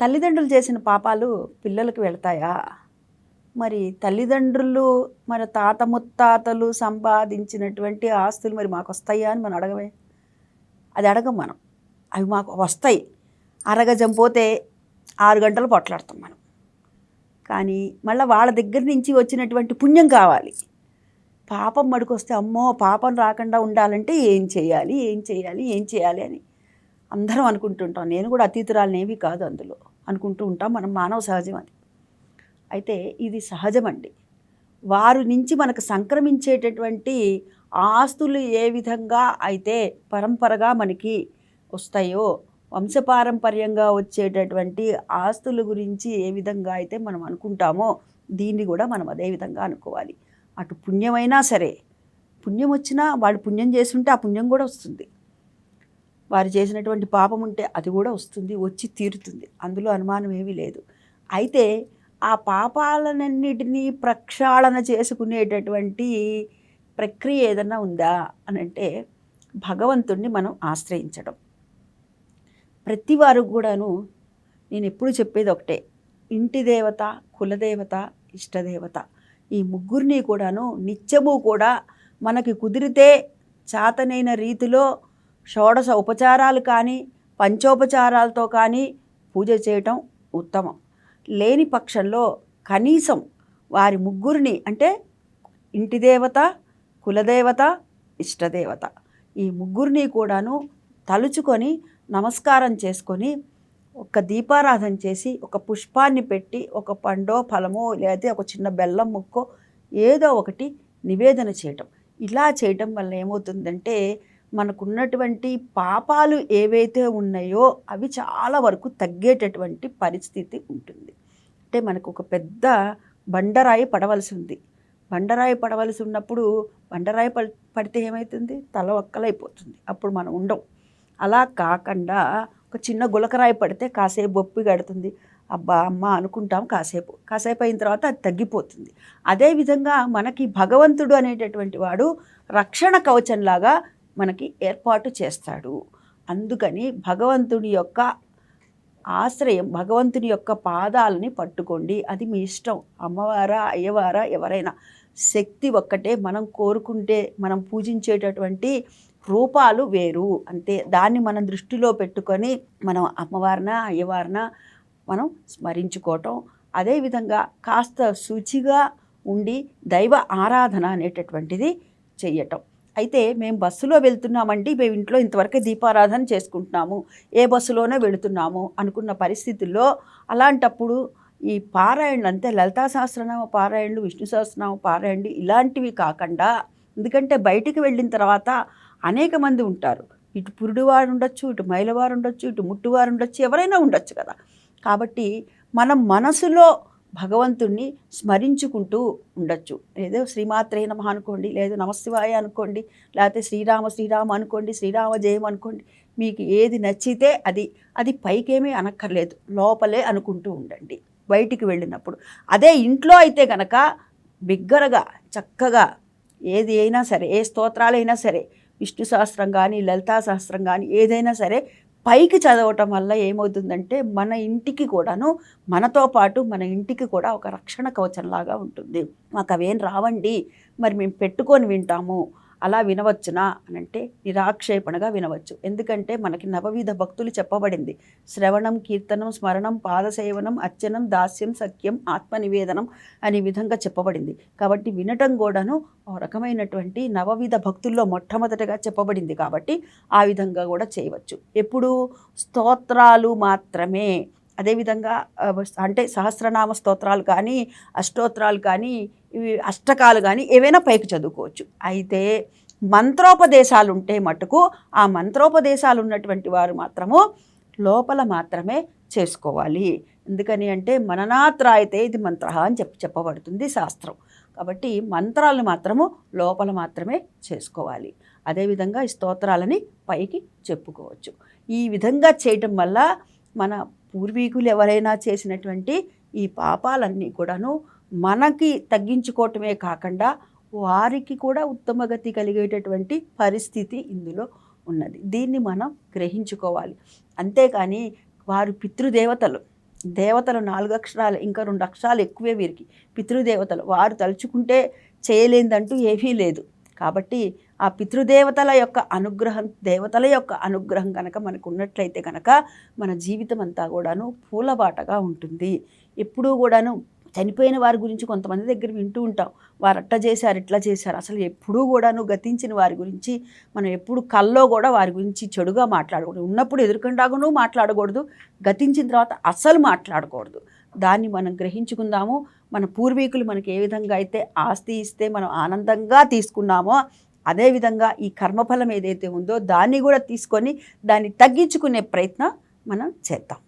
తల్లిదండ్రులు చేసిన పాపాలు పిల్లలకు వెళ్తాయా? మరి తల్లిదండ్రులు మరి తాత ముత్తాతలు సంపాదించినటువంటి ఆస్తులు మరి మాకు వస్తాయా అని మనం అడగమే. అది అడగం మనం. అవి మాకు వస్తాయి. అరగజం పోతే ఆరు గంటలు పొట్లాడతాం మనం. కానీ మళ్ళీ వాళ్ళ దగ్గర నుంచి వచ్చినటువంటి పుణ్యం కావాలి. పాపం మడికొస్తే అమ్మో పాపం రాకుండా ఉండాలంటే ఏం చేయాలి? ఏం చేయాలి? ఏం చేయాలి అని అందరం అనుకుంటుంటాం. నేను కూడా అతీతురాలని కాదు అందులో. అనుకుంటూ ఉంటాం. మనం మానవ సహజం అది. అయితే ఇది సహజమండి. వారి నుంచి మనకు సంక్రమించేటటువంటి ఆస్తులు ఏ విధంగా అయితే పరంపరగా మనకి వస్తాయో వంశపారంపర్యంగా వచ్చేటటువంటి ఆస్తుల గురించి ఏ విధంగా అయితే మనం అనుకుంటామో దీన్ని కూడా మనం అదే విధంగా అనుకోవాలి. అటు పుణ్యమైనా సరే పుణ్యం వచ్చినా వాడు పుణ్యం చేస్తుంటే ఆ పుణ్యం కూడా వస్తుంది. వారు చేసినటువంటి పాపం ఉంటే అది కూడా వస్తుంది వచ్చి తీరుతుంది. అందులో అనుమానం ఏమీ లేదు. అయితే ఆ పాపాలనన్నిటినీ ప్రక్షాళన చేసుకునేటటువంటి ప్రక్రియ ఏదన్నా ఉందా అని అంటే భగవంతుణ్ణి మనం ఆశ్రయించడం. ప్రతి వారు కూడాను నేను ఎప్పుడు చెప్పేది ఒకటే ఇంటి దేవత కులదేవత ఇష్టదేవత ఈ ముగ్గురిని కూడాను నిత్యము కూడా మనకి కుదిరితే చాతనైన రీతిలో షోడశ ఉపచారాలు కానీ పంచోపచారాలతో కానీ పూజ చేయటం ఉత్తమం. లేని పక్షంలో కనీసం వారి ముగ్గురిని అంటే ఇంటి దేవత కులదేవత ఇష్టదేవత ఈ ముగ్గురిని కూడాను తలుచుకొని నమస్కారం చేసుకొని ఒక దీపారాధన చేసి ఒక పుష్పాన్ని పెట్టి ఒక పండో ఫలమో లేదా ఒక చిన్న బెల్లం ముక్కో ఏదో ఒకటి నివేదన చేయటం. ఇలా చేయటం వల్ల ఏమవుతుందంటే మనకున్నటువంటి పాపాలు ఏవైతే ఉన్నాయో అవి చాలా వరకు తగ్గేటటువంటి పరిస్థితి ఉంటుంది. అంటే మనకు ఒక పెద్ద బండరాయి పడవలసి ఉంది. బండరాయి పడవలసి ఉన్నప్పుడు బండరాయి పడి పడితే ఏమవుతుంది తల ఒక్కలైపోతుంది. అప్పుడు మనం ఉండం. అలా కాకుండా ఒక చిన్న గులకరాయి పడితే కాసేపు బొప్పి కడుతుంది. అబ్బా అమ్మ అనుకుంటాం కాసేపు. కాసేపు అయిన తర్వాత అది తగ్గిపోతుంది. అదేవిధంగా మనకి భగవంతుడు అనేటటువంటి వాడు రక్షణ కవచంలాగా మనకి ఏర్పాటు చేస్తాడు. అందుకని భగవంతుడి యొక్క ఆశ్రయం భగవంతుని యొక్క పాదాలని పట్టుకోండి. అది మీ ఇష్టం. అమ్మవారా అయ్యవారా ఎవరైనా శక్తి ఒక్కటే మనం కోరుకుంటే మనం పూజించేటటువంటి రూపాలు వేరు. అంతే. దాన్ని మనం దృష్టిలో పెట్టుకొని మనం అమ్మవారిన అయ్యవారిన మనం స్మరించుకోవటం. అదేవిధంగా కాస్త శుచిగా ఉండి దైవ ఆరాధన అనేటటువంటిది చెయ్యటం. అయితే మేము బస్సులో వెళ్తున్నామండి మేము ఇంట్లో ఇంతవరకే దీపారాధన చేసుకుంటున్నాము. ఏ బస్సులోనే వెళుతున్నాము అనుకున్న పరిస్థితుల్లో అలాంటప్పుడు ఈ పారాయణలు అంతే లలితా సహస్రనామ పారాయణలు విష్ణు సహస్రనామ పారాయణలు ఇలాంటివి కాకుండా ఎందుకంటే బయటికి వెళ్ళిన తర్వాత అనేక మంది ఉంటారు. ఇటు పురుడువారు ఉండొచ్చు ఇటు మైలవారు ఉండొచ్చు ఇటు ముట్టువారు ఉండొచ్చు ఎవరైనా ఉండొచ్చు కదా. కాబట్టి మనం మనసులో భగవంతుణ్ణి స్మరించుకుంటూ ఉండొచ్చు. ఏదో శ్రీమాత్రే నమ అనుకోండి లేదు నమశివాయ అనుకోండి లేకపోతే శ్రీరామ శ్రీరామ అనుకోండి శ్రీరామ జయం అనుకోండి మీకు ఏది నచ్చితే అది అది పైకేమీ అనక్కర్లేదు. లోపలే అనుకుంటూ ఉండండి. బయటికి వెళ్ళినప్పుడు. అదే ఇంట్లో అయితే కనుక బిగ్గరగా చక్కగా ఏది అయినా సరే ఏ స్తోత్రాలైనా సరే విష్ణు సహస్రం కానీ లలితా సహస్రం కానీ ఏదైనా సరే పైకి చదవటం వల్ల ఏమవుతుందంటే మన ఇంటికి కూడాను మనతో పాటు మన ఇంటికి కూడా ఒక రక్షణ కవచంలాగా ఉంటుంది. మాకు అవేం రావండి మరి మేము పెట్టుకొని వింటాము అలా వినవచ్చునా అని అంటే నిరాక్షేపణగా వినవచ్చు. ఎందుకంటే మనకి నవవిధ భక్తులు చెప్పబడింది. శ్రవణం కీర్తనం స్మరణం పాదసేవనం అర్చనం దాస్యం సఖ్యం ఆత్మనివేదనం అనే విధంగా చెప్పబడింది. కాబట్టి వినటం కూడాను ఒక రకమైనటువంటి నవవిధ భక్తుల్లో మొట్టమొదటగా చెప్పబడింది కాబట్టి ఆ విధంగా కూడా చేయవచ్చు. ఎప్పుడు స్తోత్రాలు మాత్రమే అదేవిధంగా అంటే సహస్రనామ స్తోత్రాలు కానీ అష్టోత్రాలు కానీ ఇవి అష్టకాలు కానీ ఏవైనా పైకి చదువుకోవచ్చు. అయితే మంత్రోపదేశాలు ఉంటే మటుకు ఆ మంత్రోపదేశాలు ఉన్నటువంటి వారు మాత్రము లోపల మాత్రమే చేసుకోవాలి. ఎందుకని అంటే మననాత్రాయితే ఇది మంత్ర అని చెప్పి చెప్పబడుతుంది శాస్త్రం. కాబట్టి మంత్రాలను మాత్రము లోపల మాత్రమే చేసుకోవాలి. అదేవిధంగా ఈ స్తోత్రాలని పైకి చెప్పుకోవచ్చు. ఈ విధంగా చేయటం వల్ల మన పూర్వీకులు ఎవరైనా చేసినటువంటి ఈ పాపాలన్నీ కూడాను మనకి తగ్గించుకోవటమే కాకుండా వారికి కూడా ఉత్తమ గతి కలిగేటటువంటి పరిస్థితి ఇందులో ఉన్నది. దీన్ని మనం గ్రహించుకోవాలి. అంతేకాని వారు పితృదేవతలు. దేవతలు నాలుగు అక్షరాలు ఇంకా రెండు అక్షరాలు ఎక్కువే వీరికి. పితృదేవతలు. వారు తలుచుకుంటే చేయలేదంటూ ఏమీ లేదు. కాబట్టి ఆ పితృదేవతల యొక్క అనుగ్రహం దేవతల యొక్క అనుగ్రహం కనుక మనకు ఉన్నట్లయితే కనుక మన జీవితం అంతా కూడాను పూలబాటగా ఉంటుంది. ఎప్పుడూ కూడాను చనిపోయిన వారి గురించి కొంతమంది దగ్గర వింటూ ఉంటాం. వారు అట్ట చేశారు ఇట్లా చేశారు. అసలు ఎప్పుడూ కూడాను గతించిన వారి గురించి మనం ఎప్పుడు కల్లో కూడా వారి గురించి చెడుగా మాట్లాడకూడదు. ఉన్నప్పుడు ఎదురుకుండాగాను మాట్లాడకూడదు. గతించిన తర్వాత అసలు మాట్లాడకూడదు. దాన్ని మనం గ్రహించుకుందాము. మన పూర్వీకులు మనకి ఏ విధంగా అయితే ఆస్తి ఇస్తే మనం ఆనందంగా తీసుకున్నామో అదేవిధంగా ఈ కర్మఫలం ఏదైతే ఉందో దాన్ని కూడా తీసుకొని దాన్ని తగ్గించుకునే ప్రయత్నం మనం చేద్దాం.